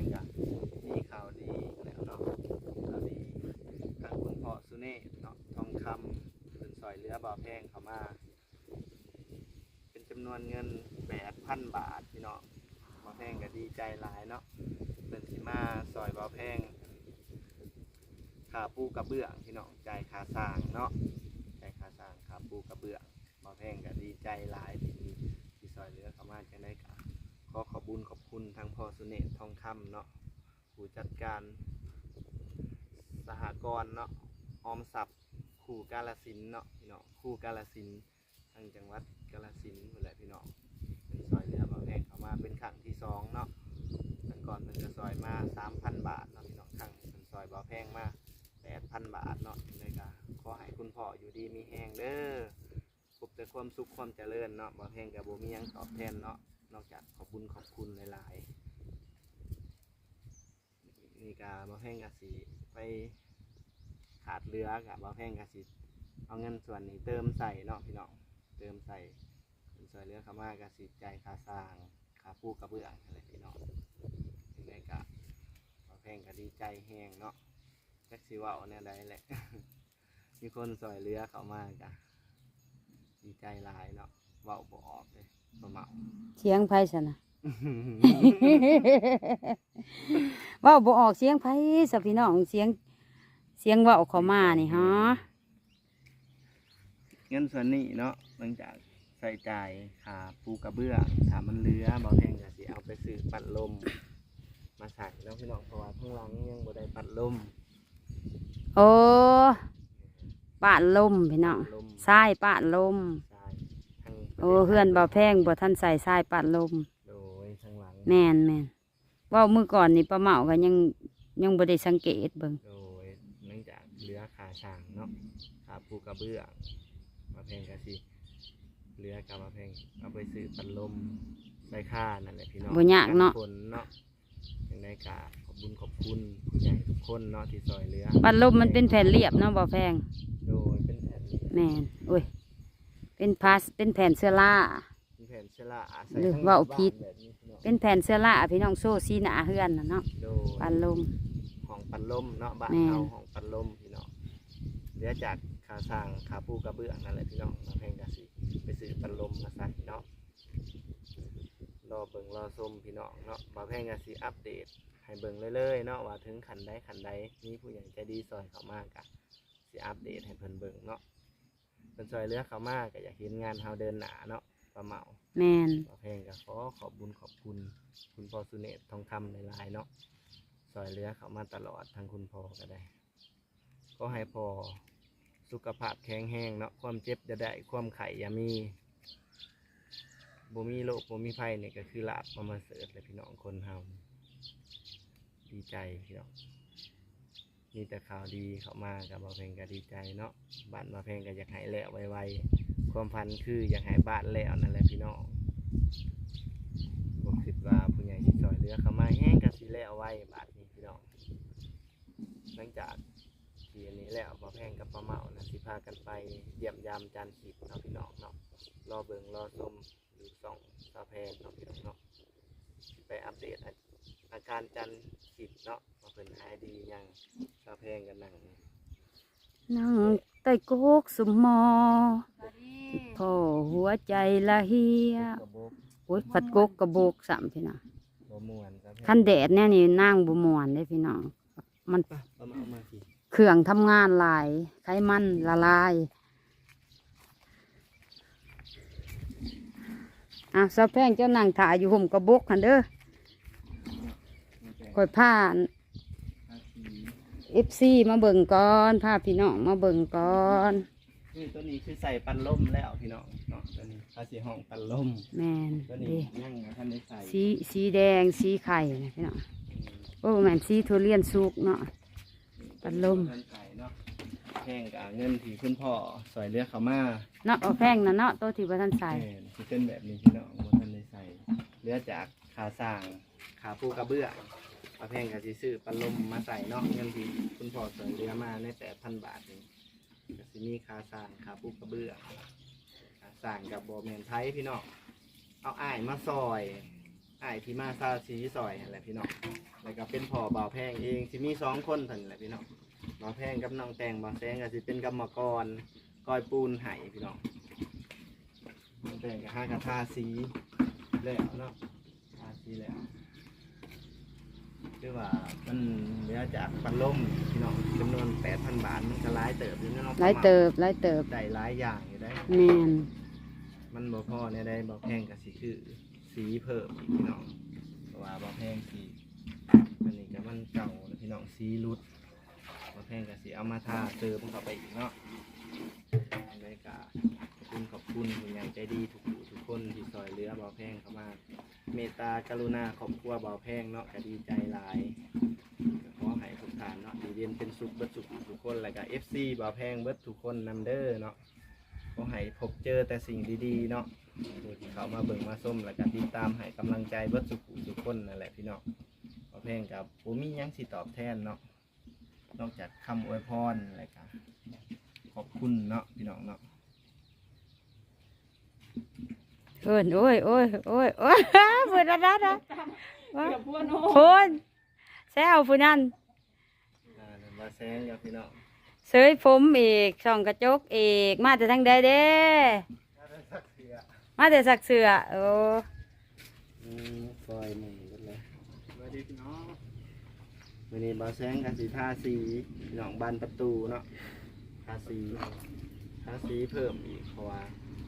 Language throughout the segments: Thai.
งก็มีข่าวดีแล้วเนาะข่าวดีทางคุณพ่อสุเนศเนาะทองคำเป็นซอยเรือบ่อแพงเข้ามา เป็นจำนวนเงินแปดพันบาทพี่เน้องบ่อแพงก็ดีใจหลายเนาะเป็นสิมาซอยบ่อแพงขาปูกระเบื้องพี่เน้องจ่าซ่าสร้างเนาะใจ่าซ่าสร้างขาปูกระเบื้องบ่อแพงก็ดีใจหลายที่ที่ซอยเรือเข้ามาจังได้ บุญขอบคุณทางพ่อสุเนศทองคำเนาะผู้จัดการสหกรณ์เนาะออมทรัพย์คู่กาลสินเนาะพี่น้องคู่กาลสินทางจังหวัดกาฬสินธุ์นั่นแหละพี่น้องเป็นซอยเรือมาแพงเข้ามาเป็นครั้งที่สองเนาะแต่ก่อนเพิ่นจะซอยมาสามพันบาทเนาะพี่น้องครั้งเป็นซอยบ่อแพงมาแปดพันบาทเนาะเลยก็ขอให้คุณพ่ออยู่ดีมีแหงเด้อพบแต่ความสุขความเจริญเนาะบ่อแพงกับบ่มียังตอบแทนเนาะ นอกจากขอบคุญขอบคุณหลายๆนี่ก็บ่อแพงก็สิไปขาดเรือกับบ่อแพงก็สิเอาเงินส่วนนี้เติมใส่เนาะพี่น้องเติมใส่เป็นซอยเรือเขามากสิใจายค่าสร้างคาปูกระเบื้องอะไรพี่น้องยังไงกะพอแพงก็ดีใจแห้งเนาะแท็กซี่ว่าเนี่ยได้แหละมีคนซอยเรือเข้ามากะดีใจหลายเนาะเว่าบ่ออกเลย บ่เมาเสียงไผซะนะ เว้าบ่ออกเสียงไผสะพี่น้องเสียง เสียงเว้าเข้ามานี่ฮะเงินส่วนนี้เนาะหลังจากใส่จ่ายค่าปูกระเบื้องถ้ามันเหลือบ่แพงก็สิเอาไปซื้อปัดลม มาใส่เนาะพี่น้องเพราะว่าข้างหลังยังบ่ได้ปัดลมโอ้ป้านลมพี่น้องลม ทรายป้านลมใช่ทั้ง โอ้เฮือนบ่แพงบ่ทันใส่ทรายป้านลม โดยข้างหลังแม่นแม่นเว้ามื้อก่อนนี่ป้าเมาก็ยังยังบ่ได้สังเกตเบิ่งโดยเนื่องจากเรือขาช่างเนาะขาปูกระเบื้องมาแพงกะสิเรือกับมาแพงเอาไปซื้อพัดลมใส่ค่านั่นแหละพี่น้องบ่ยากเนาะฝนเนาะยังได้กะขอบคุญขอบคุณผู้ใหญ่ทุกคนเนาะที่ซอยเรือป้านลมมันเป็นแผ่นเรียบเนาะบ่แพงโดยเป็นแผ่นแม่นโอ้ย เป็นพลาสเป็นแผ่นเสื้อล่าเป็นแผ่นเชล่าอาศัยหรือทั้งว่าวบ้นผิดแบบนี้พี่น้องเป็นแผ่นเสื้อล่าพี่น้องโซ่ซีหนาเฮือนน่ะเนาะโดยป้านลมของปันลมเนาะบ้านแม่นเราของปันลมพี่น้องเรือจากขาสร้างขาปูกระเบื้องนั่นแหละพี่น้องมาแพงกะสิไปซื้อปันลมมาใส่เนาะรอเบิ่งรอชมพี่น้องเนาะมาแพงกะสิอัปเดตให้เบิ่งเรื่อยๆเนาะว่าถึงขันใดขันใดมีผู้ใหญ่ใจดีซอยเขามากะสิอัปเดตให้เพิ่นเบิ่งเนาะเพิ่นซอยเรือเขามากก็อยากเห็นงานเฮาเดินหนาเนาะประเหมาแม่นขอเพลงก็ขอขอบบุญขอบคุณ คุณพ่อสุเนศทองคำในลายๆเนาะซอยเรือเขามาตลอดทางคุณพ่อก็ได้ ก็ให้พ่อสุขภาพแข็งแรงเนาะความเจ็บจะได้ความไข่อย่ามีบ่มีโรคบ่มีภัยเนี่ยก็คือลาบมามาเสิร์ฟเลยพี่น้องคนเฮาดีใจพี่น้อง มีแต่ข่าวดีเข้ามากับบาเพลงก็ดีใจเนาะบ้านบาเพลงก็อยากให้แล้วไวๆความพันคืออยากให้บ้านแล้วนั่นแหละพี่น้องผมคิดว่าผู้ใหญ่ที่ซอยเรือเขามาแห้งกับสีแล้วไว้บาทนี้พี่น้องหลังจากทีนี้แล้วมาแพงกับปลาเมานะสิพากันไปเยี่ยมยามจานขีดเนาะพี่น้องเนาะรอเบิงรอชมอยู่สองสาแพนเนาะพี่น้องเนาะไปอัปเดตอาการจันขีดเนาะ พิ่นหายดียังสาแพงกันนั่งนั่งใต้กกสุมหมอพ่อหัวใจละเฮียกระบอกโอ้ยผัดกกกระโบกสามพี่น้องบ่ม่วนสาแพงคันแดดเนี่ยนี่นั่งบ่ม่วนเด้พี่น้องมันไปปลาเมามาสิเครื่องทำงานหลายไขมันละลายอะสะแพงเจ้านั่งถ่ายอยู่ห่มกระบกหันเด้อคอยผ้า เอฟซีมาเบิ่งก่อนพาพี่น้องมาเบิ่งก่อนนี่ตัวนี้คือใส่ปันลมแล้วพี่น้องเนาะตัวนี้ภาษีห้องปันลมแม่นตัวเด้นี้ยังบ่ท่านได้ใส่สีสีแดงสีไข่นะพี่น้องโอ้แม่นสีทุเรียนสุกเนาะปันลมท่านใส่เนาะแห้งกับเงินที่คุณพ่อสอยเลือกเขามาเนาะเอาแพงนะเนาะตัวที่ว่าท่านใส่แม่นสิเป็นแบบนี้พี่น้องบ่ท่านได้ใส่เหลือจากขาสร้างขาปูกระเบื้อง มาแพงกับสิซื้อปันลมมาใส่เนาะเงินที่คุณพ่อสอยเรือมาในแปดพันบาทนี่ก็สิมีขาสร้างขาปูกระเบื้องขาสร้างกับโบแมนไทยพี่น้องเอาอ้ายมาซอยอ้ายที่มาซาสีซอยนั่นแหละพี่น้องแล้วก็เป็นพ่อบ่าวแพงเองสิมีสองคนเท่านั้นแหละพี่น้องบ่าวแพงกับน้องแตงบ่าวแพงก็สิเป็นกรรมกรก้อยปูนไห้พี่น้องน้องแตงก็ห้ากระทาสีแล้วเนาะทาสีแล้ว คือว่ามันเหลือจากปันล่มพี่น้องจำนวน8,000บาทมันก็หลายเติบอยู่เนาะหลายเติบหลายเติบได้หลายอย่างอยู่ได้ แม่นมันบ่พอเนี่ยได้บ่แพงกับสีคือสีเพิ่มอีกพี่น้องเพราะว่าบ่แพงสีอันนี้ก็มันเก่าแล้วพี่น้องสีรุดบ่แพงกับสีเอามาทาเติมเข้าไปอีกเนาะอันนี้ก็ขอบคุณขอบคุณผู้ใหญ่ใจดีทุกผู้ทุก คนที่ซอยเหลือบ่แพงเข้ามา เมตตากรุณาครอบครัวบ่แพงเนาะก็ดีใจหลายขอให้ทุกท่านเนาะดีเรียนเป็นสุขเบิดสุขทุกคนแล้วก็ FC บ่แพงเบิดทุกคนนำเด้อเนาะขอให้พบเจอแต่สิ่งดีๆเนาะผู้ที่เขามาเบิ่งมาส้มแล้วก็ติดตามให้กำลังใจเบิดสุขุสุขคนนั่นแหละพี่เน้องขอเพงกับผมมีหยังสิตอบแทนเนาะนอกจากคำอวยพรอะไรกันขอบคุณเนาะพี่น้องเนาะ เพิ่นโอ้ยโอ้ยโอ้ยโอ้ยเพิ่นอะไรนะว่าเกือบพัวโนเพิ่นแซวผู้นั้นอ่าเดี๋ยวมาแซงกับพี่น้องเสยผมอีกส่องกระจกอีกมาแต่ทางใดเด้ถ้าได้สักเสียมาแต่สักเสือโอ้อืมซอยหนึ่งกันเลยสวัสดีพี่น้องวันนี้บาแซงกันสีทาสีพี่น้องบานประตูเนาะทาสีทาสีเพิ่มอีกเพราะว่า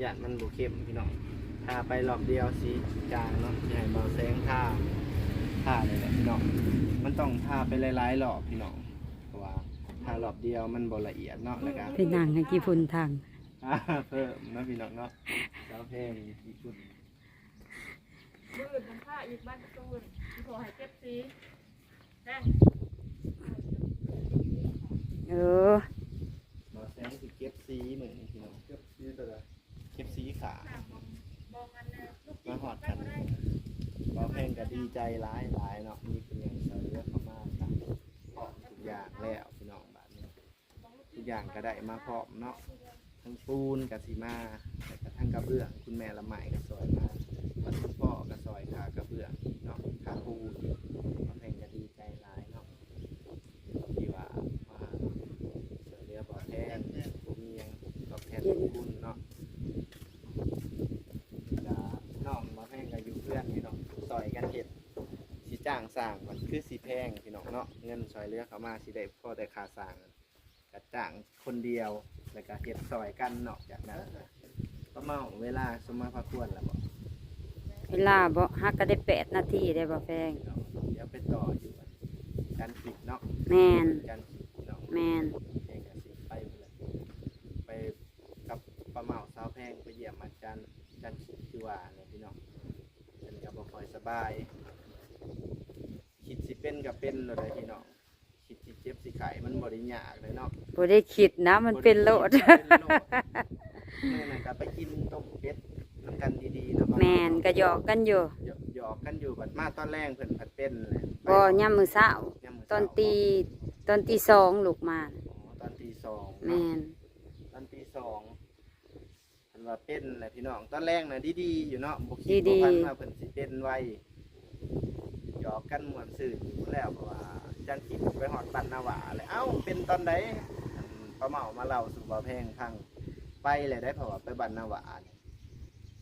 หยาดมันบุเข้มพี่น้อง ทาไปรอบเดียวสีจางเนาะสิให้บาแซงทาทาเลยแหละพี่น้องมันต้องทาไปหลายๆรอบพี่น้องเพราะว่าทารอบเดียวมันบ่ละเอียดเนาะแล้วก็พี่นางให้กี่ฝุ่นทางอ่าเพิ่มนะพี่น้องเนาะแล้วเพลงที่คุณมืดมันผ้าอีกบ้านประตูนขอให้เก็บสีแดงเออบาแซงสิเก็บสีเหมือนพี่น้องเก็บสีตัวใดเก็บสีขา มองกันนะลูก มาหอดกันเราแพงก็ดีใจร้ายหลายเนาะมีเพียงเยอะเข้ามากันพร้อทุกอย่างแล้วพี่น้องบ้านนี้ทุกอย่างก็ได้มาพร้อมเนาะทั้งปูนกับสีมาแต่กระทั้งกระเบื้องคุณแม่ละไหมก็ซอยมาวันพ่อก็ซอยขากระเบื้องอีกเนาะขาปูนเราเพลงก็ดีใจร้ายเนาะที่ว่ามาเสือเรือบ่อแทนผมมีหยังตอบแทนคุณเนาะ ก็น้องมาแพงกับอยู่เพื่อนพี่น้องซอยกันเห็ดสี จ้างสร้างมันคือสีแพงพี่น้องเนาะเงินซอยเรือเขามาสีได้พอแต่ค่าสร้างก็จ้างคนเดียวแล้วก็เห็ดซอยกันเนาะจากนั้นก็เมาเวลาสมมาพักควรแล้วบอกเวลาบ่ฮักก็ได้แปดนาทีได้บ่แพงพี่น้องเดี๋ยวไปต่ออยู่กันการปิดเนาะแม่นการปิดพี่น้องแม่นแพงกับสิไปพุ่นแหละไปกับป้าเมาสาวแพงไปเยี่ยมอาจารย์อาจารย์คิดคือว่าเนี่ยพี่น้องเป็นกับบ่ค่อยสบายคิดสิเป็น กับเป็นเลยพี่น้องคิดสิเจ็บสิไข้มันบ่ได้ยากเลยเนาะบ่ได้คิดนะมันเป็นโลดเป็นโลด เมื่อนั้นก็ไปกินต้มเป็ดน้ำกันดีๆเนาะแม่นก็หยอกกันอยู่หยอกกันอยู่บัดมาตอนแรกเพิ่นผัดเป็นเลยบ่ย่ำมื้อเช้าย่ำมื้ตอนเช้าตีตอนตีสองลูกมาอ๋อตอนตีสองแม่นตอนตีสองเพิ่นว่าเป็นแหละพี่น้องตอนแรกน่ะดีๆอยู่เนาะบ่คิดบ่พันว่าเพิ่นสิเป็นไว หยอกกันม่วนซื่นอยู่แล้วเพราะว่าจันคิดไปฮอดบ้านนาหวาเลยเอ้าเป็นตอนใดอันป้าเมามาเล่าสู่บ่าแพงพังไปเลยได้เพราะว่าไปบ้านนาหวาเนี่ย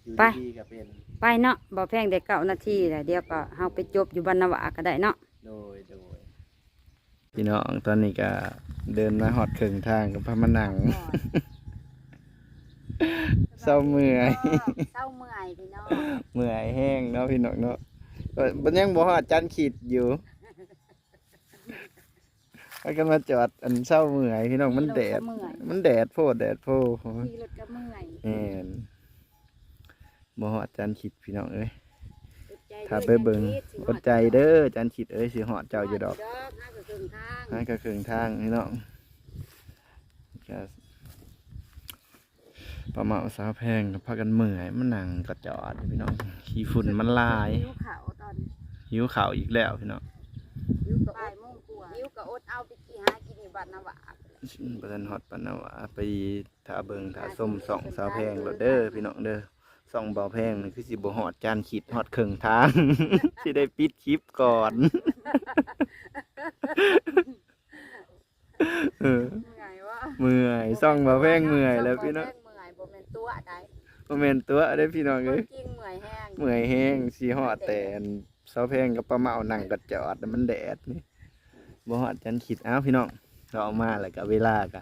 อยู่ดีๆก็เป็นไปเนาะบ่แพงได้เก้านาทีแหละเดี๋ยวก็เฮาไปจบอยู่บรรณวาก็ได้เนาะโดยโดยพี่น้องตอนนี้ก็เดินมาหอดครึ่งทางกับพระมานัง เศร้าเมื่อย เศร้าเมื่อยพี่น้อง เมื่อยแห้งเนาะพี่น้องเนาะก็ มันยังบ่ฮอดจันขีดอยู่แล้วก็มาจอดอันเศร้าเมื่อยพี่น้องมันแดด เมื่อยมันแดดโพดแดดโพขี่รถก็เมื่อยแม่นบ่ฮอดจันขีดพี่น้องเอ้ยอดใจถ้าไปเบิ่งอดใจเด้อจันขีดเอ้ยสิฮอดเจ้าอยู่ดอกห้าก็ครึ่งทางนั่นก็ครึ่งทางพี่น้องก็ประมาณสาวแพงกับพากันเมื่อยมันนั่งก็จอดพี่น้องขี้ฝุ่นมันลาย หิวเขาต อนหิวข่าวอีกแล้วพี่น้องหิวก็บ่ายโมงกว่าหิวก็อดเอาไปกี่หากินอยู่บ้านนาวาประธานฮอดปานนาวาไปถาเบิงถาส้มสองสาวแพงรถเด้อพี่น้องเด้อส่องเบาแพงนี่คือสิบ่ฮอดจานขีดฮอดครึ่งทาง สิได้ปิดคลิปก่อนเออเมื่อยว่าเมื่อยส่องเบาแพงเมื่อยแล้วพี่น้อง เมื่อยบ่แม่นตัวใด บ่แม่นตัวเด้อพี่น้องเอ้ยจริงเมื่อยแห้งเมื่อยแห้งสิฮอดแต่อันเสาแพงกับปลาเมานั่งกัดจอดมันแดดนี่บ่ฮอดจันขีดอ้าวพี่น้องเราเอามาแล้วก็เวลาก็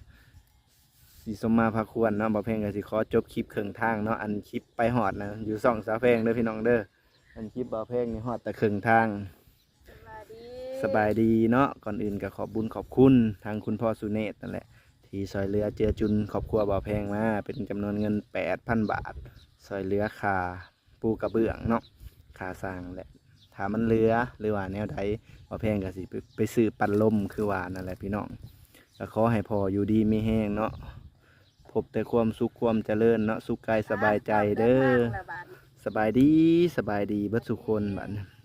สิสมมาพาควรเนาะบ่แพงก็สิขอจบคลิปครึ่งทางเนาะอันคลิปไปฮอดนะอยู่ส่องสาวแพงเด้อพี่น้องเด้ออันคลิปบ่แพงนี่ฮอดแต่ครึ่งทางสบายดีสบายดีเนาะก่อนอื่นก็ขอบบุญขอบคุณทางคุณพ่อสุเนศนั่นแหละ ที่ซอยเรือเจือจุนครอบครัวบ่าวแพงมาเป็นจำนวนเงิน 8,000 บาทซอยเรือคาปูกระเบื้องเนาะคาสร้างแหละถ้ามันเรือหรือว่าแนวใดบ่าวแพงก็สิไปไปซื้อปันลมคือว่านั่นแหละพี่น้องก็ขอให้พ่ออยู่ดีไม่แห้งเนาะพบแต่ความสุขความเจริญเนาะสุขกายสบายใจเด้อสบายดีสบายดีเบิดสุคนบัดนี้